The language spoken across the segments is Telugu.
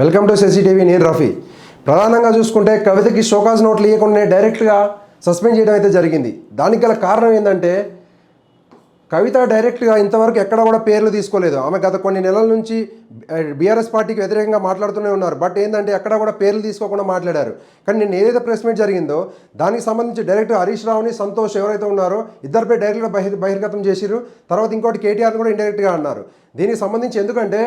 వెల్కమ్ టు సెసిటీవీ నేను రఫీ. ప్రధానంగా చూసుకుంటే కవితకి షోకాజ్ నోట్లు ఇవ్వకుండా డైరెక్ట్గా సస్పెండ్ చేయడం అయితే జరిగింది. దానికి గల కారణం ఏంటంటే కవిత డైరెక్ట్గా ఇంతవరకు ఎక్కడ కూడా పేర్లు తీసుకోలేదు. ఆమె గత కొన్ని నెలల నుంచి బీఆర్ఎస్ పార్టీకి వ్యతిరేకంగా మాట్లాడుతూనే ఉన్నారు. బట్ ఏంటంటే ఎక్కడ కూడా పేర్లు తీసుకోకుండా మాట్లాడారు. కానీ నేను ఏదైతే ప్రెస్ మీట్ జరిగిందో దానికి సంబంధించి డైరెక్ట్ హరీష్ రావుని సంతోష్ ఎవరైతే ఉన్నారో ఇద్దరిపై డైరెక్ట్గా బహిర్ బహిర్గతం చేసిరు తర్వాత ఇంకోటి కేటీఆర్ని కూడా ఇండైరెక్ట్గా అన్నారు. దీనికి సంబంధించి ఎందుకంటే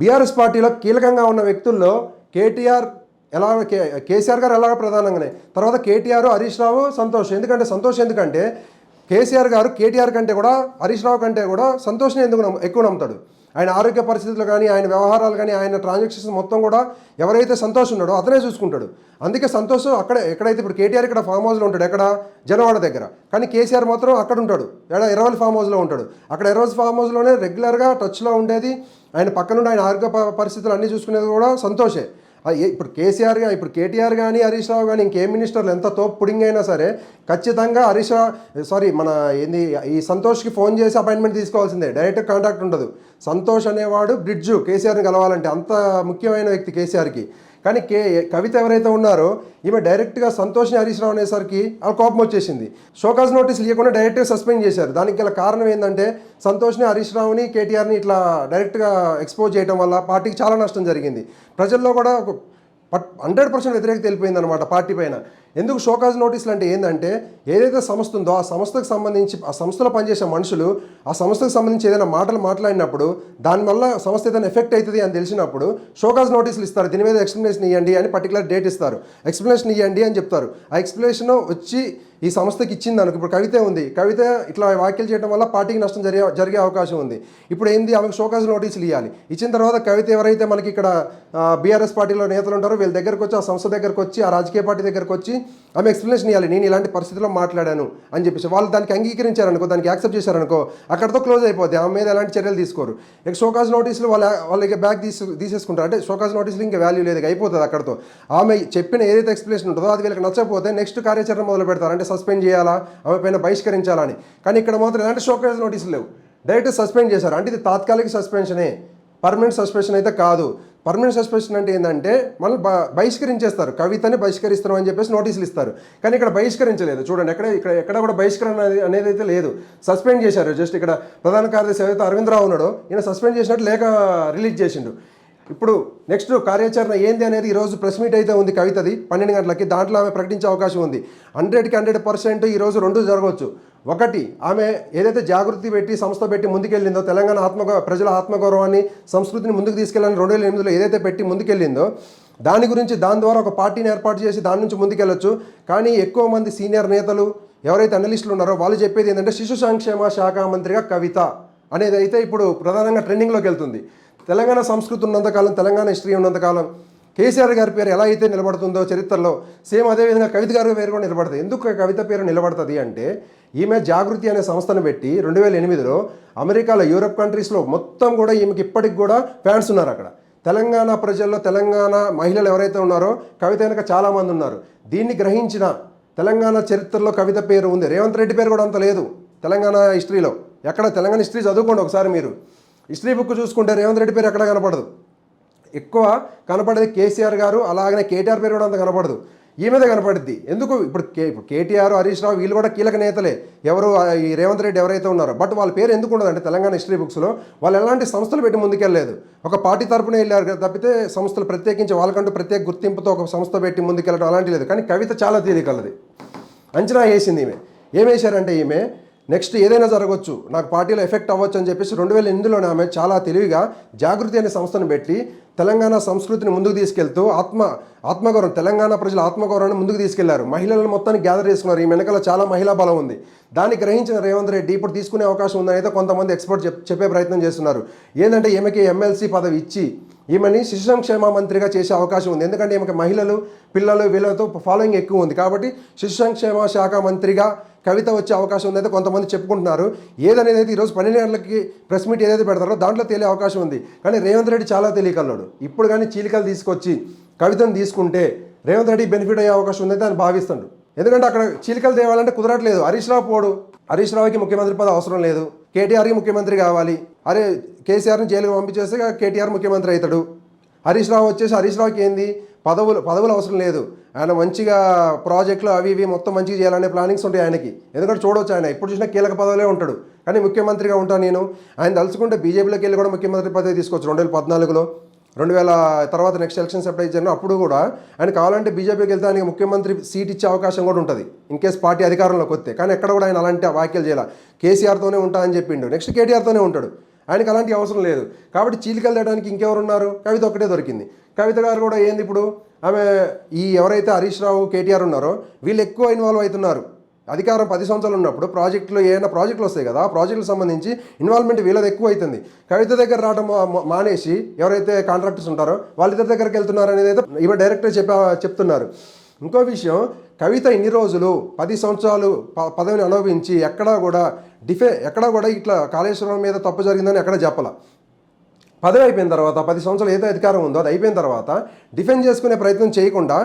బీఆర్ఎస్ పార్టీలో కీలకంగా ఉన్న వ్యక్తుల్లో కేటీఆర్ ఎలా కే కేసీఆర్ గారు ఎలాగ ప్రధానంగానే తర్వాత కేటీఆర్ హరీష్ రావు సంతోష్. ఎందుకంటే సంతోష్ ఎందుకంటే కేసీఆర్ గారు కేటీఆర్ కంటే కూడా హరీష్ రావు కంటే కూడా సంతోష్ని ఎందుకు నమ్ము- ఎక్కువ నమ్ముతాడు? ఆయన ఆరోగ్య పరిస్థితులు కానీ ఆయన వ్యవహారాలు కానీ ఆయన ట్రాన్సాక్షన్స్ మొత్తం కూడా ఎవరైతే సంతోష్ ఉన్నాడో అతనే చూసుకుంటాడు. అందుకే సంతోషం అక్కడే ఎక్కడైతే ఇప్పుడు కేటీఆర్ ఇక్కడ ఫామ్ హౌస్లో ఉంటాడు ఎక్కడ? జనవాడ దగ్గర. కానీ కేసీఆర్ మాత్రం అక్కడ ఉంటాడు. ఎక్కడ? ఎరవల్ ఫామ్ హౌస్లో ఉంటాడు. అక్కడ ఎర్రవల్లి ఫామ్ హౌస్లోనే రెగ్యులర్గా టచ్లో ఉండేది. ఆయన పక్కనుండి ఆయన ఆరోగ్య పరిస్థితులు అన్నీ చూసుకునేది కూడా సంతోషే. ఇప్పుడు కేసీఆర్గా ఇప్పుడు కేటీఆర్ కానీ హరీష్ రావు కానీ ఇంకే మినిస్టర్లు ఎంత తోపు పుడింగ్ అయినా సరే ఖచ్చితంగా హరీష్ రావు సారీ మన ఏంది ఈ సంతోష్కి ఫోన్ చేసి అపాయింట్మెంట్ తీసుకోవాల్సిందే. డైరెక్ట్ కాంటాక్ట్ ఉండదు. సంతోష్ అనేవాడు బ్రిడ్జు కేసీఆర్ని కలవాలంటే అంత ముఖ్యమైన వ్యక్తి కేసీఆర్కి. కానీ కే కవిత ఎవరైతే ఉన్నారో ఈమె డైరెక్ట్గా సంతోష్ని హరీష్ రావు అనేసరికి ఆ కోపం వచ్చేసింది. షోకాజ్ నోటీస్ ఇవ్వకుండా డైరెక్ట్గా సస్పెండ్ చేశారు. దానికి గల కారణం ఏంటంటే సంతోష్ని హరీష్ రావుని కేటీఆర్ని ఇట్లా డైరెక్ట్గా ఎక్స్పోజ్ చేయడం వల్ల పార్టీకి చాలా నష్టం జరిగింది. ప్రజల్లో కూడా ఒక పట్ హండ్రెడ్ పర్సెంట్ వ్యతిరేకత వెళ్ళిపోయింది అనమాట పార్టీ పైన. ఎందుకు షోకాజ్ నోటీసులు అంటే ఏంటంటే ఏదైతే సంస్థ ఉందో ఆ సంస్థకు సంబంధించి ఆ సంస్థలో పనిచేసే మనుషులు ఆ సంస్థకు సంబంధించి ఏదైనా మాటలు మాట్లాడినప్పుడు దానివల్ల సంస్థ ఏదైనా ఎఫెక్ట్ అవుతుంది అని తెలిసినప్పుడు షోకాజ్ నోటీసులు ఇస్తారు. దీని మీద ఎక్స్ప్లెనేషన్ ఇవ్వండి అని పర్టికులర్ డేట్ ఇస్తారు. ఎక్స్ప్లెనేషన్ ఇవ్వండి అని చెప్తారు. ఆ ఎక్స్ప్లెనేషన్ వచ్చి ఈ సంస్థకి ఇచ్చింది అనుకు ఇప్పుడు కవిత ఉంది. కవిత ఇట్లా వ్యాఖ్యలు చేయడం వల్ల పార్టీకి నష్టం జరిగే జరిగే అవకాశం ఉంది. ఇప్పుడు ఏంది? ఆమెకు షోకాజ్ నోటీసులు ఇవ్వాలి ఇచ్చిన తర్వాత కవిత ఎవరైతే మనకి ఇక్కడ బీఆర్ఎస్ పార్టీలో నేతలు ఉంటారో వీళ్ళ దగ్గరకు వచ్చి ఆ సంస్థ దగ్గరకు వచ్చి ఆ రాజకీయ పార్టీ దగ్గరకు వచ్చి ఆమె ఎక్స్ప్లెనేషన్ ఇవ్వాలి నేను ఇలాంటి పరిస్థితిలో మాట్లాడాను అని చెప్పేసి. వాళ్ళు దానికి అంగీకరించారనుకో దానికి యాక్సెప్ట్ చేశారనుకో అక్కడతో క్లోజ్ అయిపోద్ది. ఆమె మీద ఎలాంటి చర్యలు తీసుకోరు. ఇక షోకాజ్ నోటీసులు వాళ్ళ వాళ్ళకి బ్యాక్ తీసు తీసేసుకుంటారు. అంటే షోకాజ్ నోటీసులు ఇంకా వాల్యూ లేదు. అయిపోతుంది అక్కడతో. ఆమె చెప్పిన ఏదైతే ఎక్స్ప్లెనేషన్ ఉంటుందో అది వీళ్ళకి నచ్చకపోతే నెక్స్ట్ కార్యాచరణ మొదలు పెడతారు అంటే సస్పెండ్ చేయాలా? ఆమె పైన బహిష్కరించాలని కానీ ఇక్కడ మాత్రం ఎలాంటి షోకేజ్ నోటీసులు లేవు. డైరెక్ట్ సస్పెండ్ చేశారు. అంటే ఇది తాత్కాలిక సస్పెన్షనే పర్మనెంట్ సస్పెన్షన్ అయితే కాదు. పర్మనెంట్ సస్పెన్షన్ అంటే ఏంటంటే మళ్ళీ బ- బహిష్కరించేస్తారు. కవితని బహిష్కరిస్తున్నాం అని చెప్పేసి నోటీసులు ఇస్తారు. కానీ ఇక్కడ బహిష్కరించలేదు. చూడండి ఎక్కడ ఇక్కడ ఎక్కడ కూడా బహిష్కరణ అనేది అనేది అయితే లేదు. సస్పెండ్ చేశారు. జస్ట్ ఇక్కడ ప్రధాన కార్యదర్శి ఏదైతే అరవింద్ రావు ఉన్నాడో ఈయన సస్పెండ్ చేసినట్టు లేక రిలీజ్ చేసిండు. ఇప్పుడు నెక్స్ట్ కార్యాచరణ ఏంది అనేది ఈరోజు ప్రెస్ మీట్ అయితే ఉంది కవితది పన్నెండు గంటలకి. దాంట్లో ఆమె ప్రకటించే అవకాశం ఉంది. హండ్రెడ్కి హండ్రెడ్ పర్సెంట్ ఈరోజు రెండు జరగవచ్చు. ఒకటి ఆమె ఏదైతే జాగృతి పెట్టి సంస్థ పెట్టి ముందుకెళ్ళిందో తెలంగాణ ఆత్మ ప్రజల ఆత్మగౌరవాన్ని సంస్కృతిని ముందుకు తీసుకెళ్ళాలని రెండు వేల ఎనిమిదిలో ఏదైతే పెట్టి ముందుకెళ్ళిందో దాని గురించి దాని ద్వారా ఒక పార్టీని ఏర్పాటు చేసి దాని నుంచి ముందుకెళ్ళొచ్చు. కానీ ఎక్కువ మంది సీనియర్ నేతలు ఎవరైతే అనలిస్టులు ఉన్నారో వాళ్ళు చెప్పేది ఏంటంటే శిశు సంక్షేమ శాఖ మంత్రిగా కవిత అనేది అయితే ఇప్పుడు ప్రధానంగా ట్రెండింగ్లోకి వెళ్తుంది. తెలంగాణ సంస్కృతి ఉన్నంతకాలం తెలంగాణ హిస్టరీ ఉన్నంతకాలం కేసీఆర్ గారి పేరు ఎలా అయితే నిలబడుతుందో చరిత్రలో సేమ్ అదేవిధంగా కవిత గారి పేరు కూడా నిలబడుతుంది ఎందుకు కవిత పేరు నిలబడుతుంది అంటే ఈమె జాగృతి అనే సంస్థను పెట్టి రెండు వేల ఎనిమిదిలో అమెరికాలో యూరప్ కంట్రీస్లో మొత్తం కూడా ఈమెకి ఇప్పటికి కూడా ఫ్యాన్స్ ఉన్నారు అక్కడ. తెలంగాణ ప్రజల్లో తెలంగాణ మహిళలు ఎవరైతే ఉన్నారో కవిత వెనక చాలామంది ఉన్నారు. దీన్ని గ్రహించిన తెలంగాణ చరిత్రలో కవిత పేరు ఉంది. రేవంత్ రెడ్డి పేరు కూడా అంత లేదు తెలంగాణ హిస్టరీలో. ఎక్కడ? తెలంగాణ హిస్టరీ చదువుకోండి ఒకసారి మీరు. హిస్టరీ బుక్ చూసుకుంటే రేవంత్ రెడ్డి పేరు ఎక్కడ కనపడదు. ఎక్కువ కనపడేది కేసీఆర్ గారు అలాగనే కేటీఆర్ పేరు కూడా అంత కనపడదు. ఈ మీద కనపడుద్ది. ఎందుకు? ఇప్పుడు కే ఇప్పుడు కేటీఆర్ హరీష్ రావు వీళ్ళు కూడా కీలక నేతలే. ఎవరు ఈ రేవంత్ రెడ్డి ఎవరైతే ఉన్నారో. బట్ వాళ్ళ పేరు ఎందుకు ఉండదంటే తెలంగాణ హిస్టరీ బుక్స్లో వాళ్ళు ఎలాంటి సంస్థలు పెట్టి ముందుకెళ్ళలేదు. ఒక పార్టీ తరపున వెళ్ళారు తప్పితే సంస్థలు ప్రత్యేకించి వాళ్ళకంటూ ప్రత్యేక గుర్తింపుతో ఒక సంస్థ పెట్టి ముందుకెళ్ళడం అలాంటి లేదు. కానీ కవిత చాలా తేలికలది. అంచనా వేసింది ఈమె. ఏమేశారంటే వేశారంటే ఈమె? నెక్స్ట్ ఏదైనా జరగవచ్చు నాకు పార్టీలో ఎఫెక్ట్ అవ్వచ్చు అని చెప్పేసి రెండు వేల ఎనిమిదిలోనే ఆమె చాలా తెలివిగా జాగృతి అనే సంస్థను పెట్టి తెలంగాణ సంస్కృతిని ముందుకు తీసుకెళ్తూ ఆత్మ ఆత్మగౌరవం తెలంగాణ ప్రజల ఆత్మగౌరవాన్ని ముందుకు తీసుకెళ్ళారు. మహిళలను మొత్తాన్ని గ్యాదర్ చేసుకున్నారు. ఈ వెనకాల చాలా మహిళా బలం ఉంది. దాన్ని గ్రహించిన రేవంత్ రెడ్డి ఇప్పుడు తీసుకునే అవకాశం ఉందని అయితే కొంతమంది ఎక్స్పర్ట్ చెప్ చెప్పే ప్రయత్నం చేస్తున్నారు. ఏంటంటే ఈమెకి ఎమ్మెల్సీ పదవి ఇచ్చి ఈమెని శిశు సంక్షేమ మంత్రిగా చేసే అవకాశం ఉంది. ఎందుకంటే ఈమెకి మహిళలు పిల్లలు వీళ్ళతో ఫాలోయింగ్ ఎక్కువ ఉంది. కాబట్టి శిశు సంక్షేమ శాఖ మంత్రిగా కవిత వచ్చే అవకాశం ఉందైతే కొంతమంది చెప్పుకుంటున్నారు. ఏదనేది అయితే ఈరోజు పన్నెండు గంటలకి ప్రెస్ మీట్ ఏదైతే పెడతారో దాంట్లో తేలే అవకాశం ఉంది. కానీ రేవంత్ రెడ్డి చాలా తెలియకల్లాడు ఇప్పుడు కానీ చీలికలు తీసుకొచ్చి కవితను తీసుకుంటే రేవంత్ రెడ్డి బెనిఫిట్ అయ్యే అవకాశం ఉందైతే ఆయన భావిస్తాడు. ఎందుకంటే అక్కడ చీలికలు తేవాలంటే కుదరట్లేదు. హరీష్ రావు పోడు. హరీష్ రావుకి ముఖ్యమంత్రి పదవి అవసరం లేదు. కేటీఆర్కి ముఖ్యమంత్రి కావాలి. అరే కేసీఆర్ని జైలుకి పంపించేస్తే కేటీఆర్ ముఖ్యమంత్రి అవుతాడు. హరీష్ రావు వచ్చేసి హరీష్ రావుకి ఏంది? పదవులు పదవులు అవసరం లేదు. ఆయన మంచిగా ప్రాజెక్టులు అవి ఇవి మొత్తం మంచిగా చేయాలనే ప్లానింగ్స్ ఉంటాయి ఆయనకి. ఎందుకంటే చూడవచ్చు ఆయన. ఎప్పుడు చూసినా కీలక పదవులే ఉంటాడు. కానీ ముఖ్యమంత్రిగా ఉంటాను నేను. ఆయన తలుచుకుంటే బీజేపీలోకి వెళ్ళి కూడా ముఖ్యమంత్రి పదవి తీసుకోవచ్చు. రెండు వేల పద్నాలుగులో. రెండు వేల తర్వాత నెక్స్ట్ ఎలక్షన్స్ అప్లై చేయను అప్పుడు కూడా ఆయన కావాలంటే బీజేపీకి వెళ్తే ఆయనకి ముఖ్యమంత్రి సీట్ ఇచ్చే అవకాశం కూడా ఉంటుంది. ఇన్ కేస్ పార్టీ అధికారంలోకి వస్తే. కానీ ఎక్కడ కూడా ఆయన అలాంటి వ్యాఖ్యలు చేయాలి. కేసీఆర్తోనే ఉంటా అని చెప్పిండు. నెక్స్ట్ కేటీఆర్తోనే ఉంటాడు. ఆయనకి అలాంటి అవసరం లేదు. కాబట్టి చీలికలు తేయడానికి ఇంకెవరు ఉన్నారు కవిత ఒక్కటే దొరికింది. కవిత గారు కూడా ఏంది ఇప్పుడు? ఆమె ఈ ఎవరైతే హరీష్ రావు కేటీఆర్ ఉన్నారో వీళ్ళు ఎక్కువ ఇన్వాల్వ్ అవుతున్నారు. అధికారం పది సంవత్సరాలు ఉన్నప్పుడు ప్రాజెక్టులో ఏమైనా ప్రాజెక్టులు వస్తాయి కదా ఆ ప్రాజెక్టులకు సంబంధించి ఇన్వాల్వ్మెంట్ వీళ్ళది ఎక్కువ అవుతుంది కవిత దగ్గర రావడం మానేసి ఎవరైతే కాంట్రాక్టర్స్ ఉంటారో వాళ్ళిద్దరి దగ్గరికి వెళ్తున్నారు అనేది అయితే ఈమె డైరెక్టర్ చెప్పా చెప్తున్నారు. ఇంకో విషయం కవిత ఇన్ని రోజులు పది సంవత్సరాలు ప- పదవిని అనుభవించి ఎక్కడా కూడా డిఫె ఎక్కడా కూడా ఇట్లా కాళేశ్వరం మీద తప్పు జరిగిందని ఎక్కడ చెప్పాల. పదవి అయిపోయిన తర్వాత పది సంవత్సరాలు ఏదో అధికారం ఉందో అది అయిపోయిన తర్వాత డిఫెండ్ చేసుకునే ప్రయత్నం చేయకుండా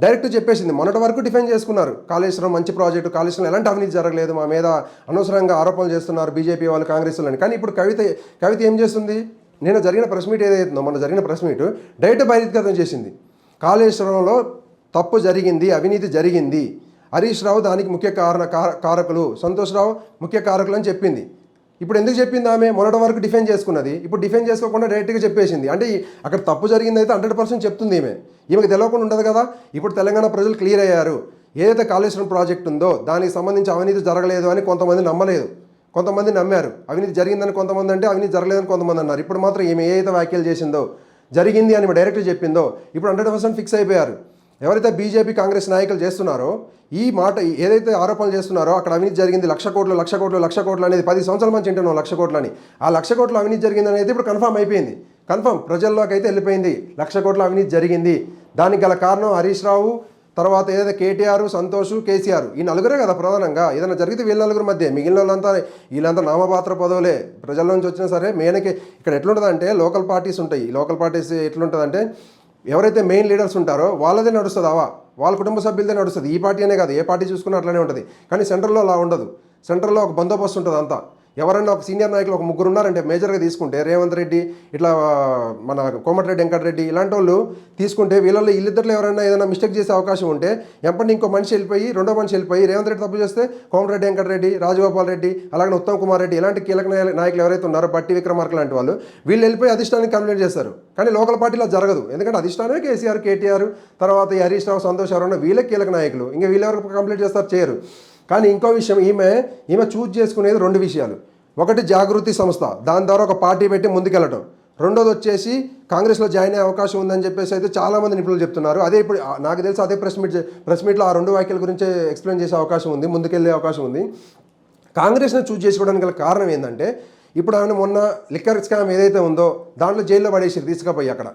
డైరెక్ట్ చెప్పేసింది. మొన్నటి వరకు డిఫెండ్ చేసుకున్నారు. కాళేశ్వరం మంచి ప్రాజెక్టు కాళేశ్వరం ఎలాంటి అవినీతి జరగలేదు. మా మీద అనవసరంగా ఆరోపణలు చేస్తున్నారు బీజేపీ వాళ్ళు కాంగ్రెస్ వాళ్ళని. కానీ ఇప్పుడు కవిత కవిత ఏం చేస్తుంది? నేను జరిగిన ప్రెస్ మీట్ ఏదైతుందో మొన్న జరిగిన ప్రెస్ మీట్ డైరెక్ట్ బహిర్గతం చేసింది. కాళేశ్వరంలో తప్పు జరిగింది అవినీతి జరిగింది. హరీష్ రావు దానికి ముఖ్య కారణ కారకులు. సంతోష్ రావు ముఖ్య కారకులు అని చెప్పింది. ఇప్పుడు ఎందుకు చెప్పింది ఆమె? మొన్నటి వరకు డిఫెండ్ చేసుకున్నది. ఇప్పుడు డిఫెండ్ చేసుకోకుండా డైరెక్ట్గా చెప్పేసింది. అంటే అక్కడ తప్పు జరిగింది అయితే హండ్రెడ్ పర్సెంట్ చెప్తుంది ఈమె. ఈమెకి తెలియకుండా ఉండదు కదా? ఇప్పుడు తెలంగాణ ప్రజలు క్లియర్ అయ్యారు. ఏదైతే కాళేశ్వరం ప్రాజెక్ట్ ఉందో దానికి సంబంధించి అవినీతి జరగలేదు అని కొంతమంది నమ్మలేదు. కొంతమంది నమ్మారు. అవినీతి జరిగిందని కొంతమంది అంటే అవినీతి జరగలేదని కొంతమంది అన్నారు. ఇప్పుడు మాత్రం ఈమె ఏదైతే వ్యాఖ్యలు చేసిందో జరిగింది అని డైరెక్ట్ చెప్పిందో ఇప్పుడు హండ్రెడ్ పర్సెంట్ ఫిక్స్ అయిపోయారు. ఎవరైతే బీజేపీ కాంగ్రెస్ నాయకులు చేస్తున్నారో ఈ మాట ఏదైతే ఆరోపణలు చేస్తున్నారో అక్కడ అవినీతి జరిగింది లక్ష కోట్లు లక్ష కోట్లు లక్ష కోట్లు అనేది పది సంవత్సరాల మంచి వింటున్నాం లక్ష కోట్లని. ఆ లక్ష కోట్లు అవినీతి జరిగింది అనేది ఇప్పుడు కన్ఫర్మ్ అయిపోయింది. కన్ఫామ్ ప్రజల్లోకి అయితే వెళ్ళిపోయింది. లక్ష కోట్ల అవినీతి జరిగింది. దానికి గల కారణం హరీష్ రావు తర్వాత ఏదైతే కేటీఆర్ సంతోష్ కేసీఆర్ ఈ నలుగురే కదా ప్రధానంగా. ఏదైనా జరిగితే వీళ్ళ నలుగురు మధ్య. మిగిలిన వాళ్ళంతా వీళ్ళంతా నామపాత్ర పదవులే. ప్రజల నుంచి వచ్చినా సరే మెయిన్కి ఇక్కడ ఎట్లుంటుందంటే లోకల్ పార్టీస్ ఉంటాయి. లోకల్ పార్టీస్ ఎట్లుంటుందంటే ఎవరైతే మెయిన్ లీడర్స్ ఉంటారో వాళ్ళదే నడుస్తుంది అవా. వాళ్ళ కుటుంబ సభ్యులదే నడుస్తుంది. ఈ పార్టీ అనే కాదు. ఏ పార్టీ చూసుకున్నా అట్లనే ఉంటుంది. కానీ సెంట్రల్లో అలా ఉండదు. సెంట్రల్లో ఒక బందోబస్తు ఉంటుంది అంతా. ఎవరైనా ఒక సీనియర్ నాయకులు ఒక ముగ్గురు ఉన్నారంటే మేజర్గా తీసుకుంటే రేవంత్ రెడ్డి ఇట్లా మన కోమటిరెడ్డి వెంకటరెడ్డి ఇలాంటి వాళ్ళు తీసుకుంటే వీళ్ళల్లో వీళ్ళిద్దరిలో ఎవరైనా ఏదైనా మిస్టేక్ చేసే అవకాశం ఉంటే ఎంపటి ఇంకో మనిషి వెళ్ళిపోయి రెండో మనిషి వెళ్ళిపోయి రేవంత్ రెడ్డి తప్పు చేస్తే కోమటిరెడ్డి వెంకటరెడ్డి రాజగోపాల్ రెడ్డి అలాగే ఉత్తమ్ కుమార్ రెడ్డి ఇలాంటి కీలక నాయకులు ఎవరైతే ఉన్నారో బట్టి విక్రమార్క లాంటి వాళ్ళు వీళ్ళు వెళ్ళిపోయి అధిష్టానికి కంప్లైంట్ చేస్తారు. కానీ లోకల్ పార్టీలో జరగదు. ఎందుకంటే అధిష్టానమే కేసీఆర్ కేటీఆర్ తర్వాత ఈ హరీష్ రావు సంతోష్ ఎవరైనా వీళ్ళే కీలక నాయకులు. ఇంకా వీళ్ళెవరు కంప్లైంట్ చేస్తారు? చేయరు. కానీ ఇంకో విషయం ఈమె ఈమె చూజ్ చేసుకునేది రెండు విషయాలు. ఒకటి జాగృతి సంస్థ దాని ద్వారా ఒక పార్టీ పెట్టి ముందుకెళ్ళటం. రెండోది వచ్చేసి కాంగ్రెస్లో జాయిన్ అయ్యే అవకాశం ఉందని చెప్పేసి అయితే చాలామంది నిపుణులు చెప్తున్నారు. అదే ఇప్పుడు నాకు తెలిసి అదే ప్రెస్ మీట్ ప్రెస్ మీట్లో ఆ రెండు వ్యాఖ్యల గురించి ఎక్స్ప్లెయిన్ చేసే అవకాశం ఉంది ముందుకెళ్ళే అవకాశం ఉంది. కాంగ్రెస్ని చూజ్ చేసుకోవడానికి గల కారణం ఏంటంటే ఇప్పుడు ఆయన మొన్న లిక్కర్ స్కామ్ ఏదైతే ఉందో దాంట్లో జైల్లో పడేసారు తీసుకుపోయి అక్కడ.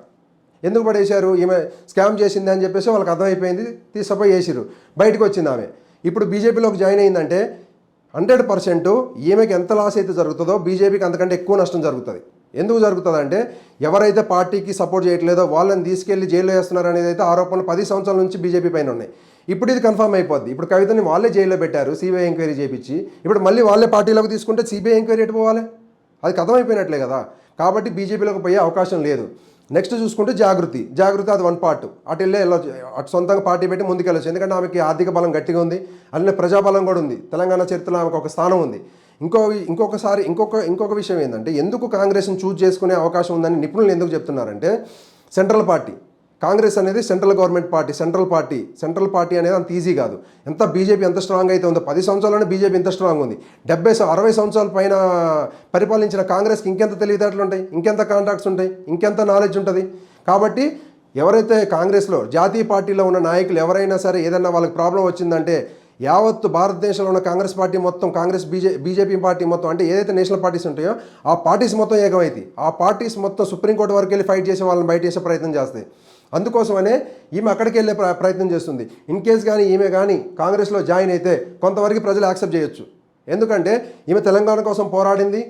ఎందుకు పడేశారు? ఈమె స్కామ్ చేసింది అని చెప్పేసి వాళ్ళకి అర్థమైపోయింది తీసుకుపోయి వేసిరు బయటకు వచ్చింది ఆమె. ఇప్పుడు బీజేపీలోకి జాయిన్ అయిందంటే హండ్రెడ్ పర్సెంట్ ఈమెకి ఎంత లాస్ అయితే జరుగుతుందో బీజేపీకి అంతకంటే ఎక్కువ నష్టం జరుగుతుంది. ఎందుకు జరుగుతుంది అంటే ఎవరైతే పార్టీకి సపోర్ట్ చేయట్లేదో వాళ్ళని తీసుకెళ్ళి జైల్లో వేస్తున్నారు అనేది అయితే ఆరోపణలు పది సంవత్సరాల నుంచి బీజేపీ పైన ఉన్నాయి. ఇప్పుడు ఇది కన్ఫర్మ్ అయిపోద్ది. ఇప్పుడు కవితని వాళ్ళే జైల్లో పెట్టారు సిబిఐ ఎంక్వైరీ చేయించి ఇప్పుడు మళ్ళీ వాళ్ళే పార్టీలోకి తీసుకుంటే సిబిఐ ఎంక్వైరీ ఎటు పోవాలి? అది కథమైపోయినట్లే కదా. కాబట్టి బీజేపీలోకి పోయే అవకాశం లేదు. నెక్స్ట్ చూసుకుంటే జాగృతి. జాగృతి అది వన్ పార్ట్ అటు వెళ్ళే వెళ్ళొచ్చు అటు సొంతంగా పార్టీ పెట్టి ముందుకెళ్ళచ్చు. ఎందుకంటే ఆమెకి ఆర్థిక బలం గట్టిగా ఉంది. అలానే ప్రజాబలం కూడా ఉంది. తెలంగాణ చరిత్రలో ఆమెకు ఒక స్థానం ఉంది. ఇంకో ఇంకొకసారి ఇంకొక ఇంకొక విషయం ఏంటంటే ఎందుకు కాంగ్రెస్ని చూజ్ చేసుకునే అవకాశం ఉందని నిపుణులు ఎందుకు చెప్తున్నారంటే సెంట్రల్ పార్టీ. కాంగ్రెస్ అనేది central government party central party. Central party అనేది అంత ఈజీ కాదు. ఎంత బీజేపీ ఎంత స్ట్రాంగ్ అయితే ఉందో పది సంవత్సరాలనే బీజేపీ ఎంత స్ట్రాంగ్ ఉంది. డెబ్బై అరవై సంవత్సరాల పైన పరిపాలించిన కాంగ్రెస్కి ఇంకెంత తెలివితేటలు ఉంటాయి? ఇంకెంత కాంటాక్ట్స్ ఉంటాయి? ఇంకెంత నాలెడ్జ్ ఉంటుంది? కాబట్టి ఎవరైతే కాంగ్రెస్లో జాతీయ పార్టీలో ఉన్న నాయకులు ఎవరైనా సరే ఏదైనా వాళ్ళకి ప్రాబ్లం వచ్చిందంటే యావత్తు భారతదేశంలో ఉన్న కాంగ్రెస్ పార్టీ మొత్తం కాంగ్రెస్ బీజే బీజేపీ పార్టీ మొత్తం అంటే ఏదైతే నేషనల్ పార్టీస్ ఉంటాయో ఆ పార్టీస్ మొత్తం ఏకమైతే ఆ పార్టీస్ మొత్తం సుప్రీంకోర్టు వరకు వెళ్ళి ఫైట్ చేసే వాళ్ళని బయట చేసే ప్రయత్నం చేస్తాయి. అందుకోసమనే ఈమె అక్కడికి వెళ్ళే ప్రయత్నం చేస్తుంది. ఇన్ కేస్ కానీ ఈమె కానీ కాంగ్రెస్లో జాయిన్ అయితే కొంతవరకు ప్రజలు యాక్సెప్ట్ చేయొచ్చు. ఎందుకంటే ఈమె తెలంగాణ కోసం పోరాడింది.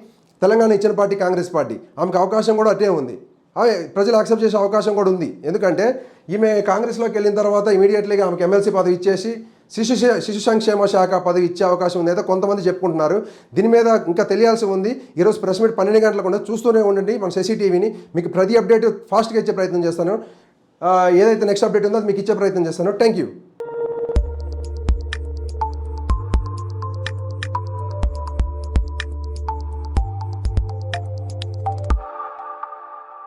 తెలంగాణ ఇచ్చిన పార్టీ కాంగ్రెస్ పార్టీ. ఆమెకు అవకాశం కూడా అట్టే ఉంది. అవి ప్రజలు యాక్సెప్ట్ చేసే అవకాశం కూడా ఉంది. ఎందుకంటే ఈమె కాంగ్రెస్లోకి వెళ్ళిన తర్వాత ఇమీడియట్లీగా ఆమెకు ఎమ్మెల్సీ పదవి ఇచ్చేసి శిశు శిశు సంక్షేమ శాఖ పదవి ఇచ్చే అవకాశం ఉంది అయితే కొంతమంది చెప్పుకుంటున్నారు. దీని మీద ఇంకా తెలియాల్సి ఉంది. ఈరోజు ప్రెస్ మీట్ పన్నెండు గంటలకు ఉండే. చూస్తూనే ఉండండి మన సిసిటీవీని మీకు ప్రతి అప్డేట్ ఫాస్ట్గా ఇచ్చే ప్రయత్నం చేస్తాను. ఏదైతే నెక్స్ట్ అప్డేట్ ఉందో అది మీకు ఇచ్చే ప్రయత్నం చేస్తాను. Thank you